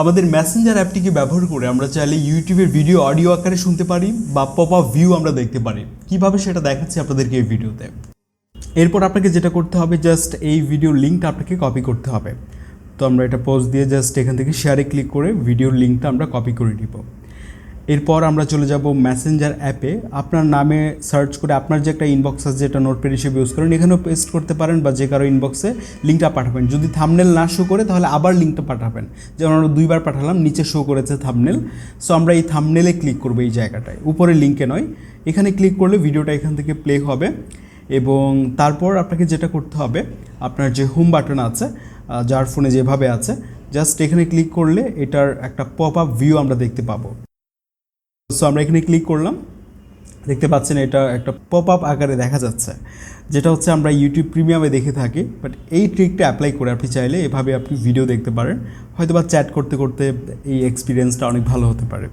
আমাদের ম্যাসেঞ্জার অ্যাপটিকে ব্যবহার করে আমরা চাইলে ইউটিউবের ভিডিও অডিও আকারে শুনতে পারি বা পপ আপ ভিউ আমরা দেখতে পারি। কীভাবে সেটা দেখাচ্ছি আপনাদেরকে এই ভিডিওতে এরপর আপনাকে যেটা করতে হবে জাস্ট এই ভিডিওর লিঙ্কটা আপনাকে কপি করতে হবে। তো আমরা এটা পোস্ট দিয়ে জাস্ট এখান থেকে শেয়ারে ক্লিক করে ভিডিওর লিঙ্কটা আমরা কপি করে নিব। এরপর আমরা চলে যাব মেসেঞ্জার অ্যাপে আপনার নামে সার্চ করে আপনার যে একটা ইনবক্স আছে, যেটা নোটপ্যাড হিসেবে ইউজ করেন, এখানেও পেস্ট করতে পারেন বা যে কারও ইনবক্সে লিঙ্কটা পাঠাবেন। যদি থামনেল না শো করে, তাহলে আবার লিঙ্কটা পাঠাবেন। যেমন আমরা দুইবার পাঠালাম, নিচে শো করেছে থামনেল সো আমরা এই থামনেলে ক্লিক করব এই জায়গাটায়। উপরে লিঙ্কে নয়। এখানে ক্লিক করলে ভিডিওটা এখান থেকে প্লে হবে এবং তারপর আপনাকে যেটা করতে হবে, আপনার যে হোম বাটন আছে যার ফোনে যেভাবে আছে জাস্ট এখানে ক্লিক করলে এটার একটা পপ আপ ভিউ আমরা দেখতে পাবো। সো আমরা এখানে ক্লিক করলাম। দেখতে পাচ্ছেন এটা একটা পপ আপ আকারে দেখা যাচ্ছে, যেটা হচ্ছে আমরা ইউটিউব প্রিমিয়ামে দেখে থাকি। বাট এই ট্রিকটা অ্যাপ্লাই করে আপনি চাইলে এভাবে আপনি ভিডিও দেখতে পারেন। হয়তো বা চ্যাট করতে করতে এই এক্সপিরিয়েন্সটা অনেক ভালো হতে পারে।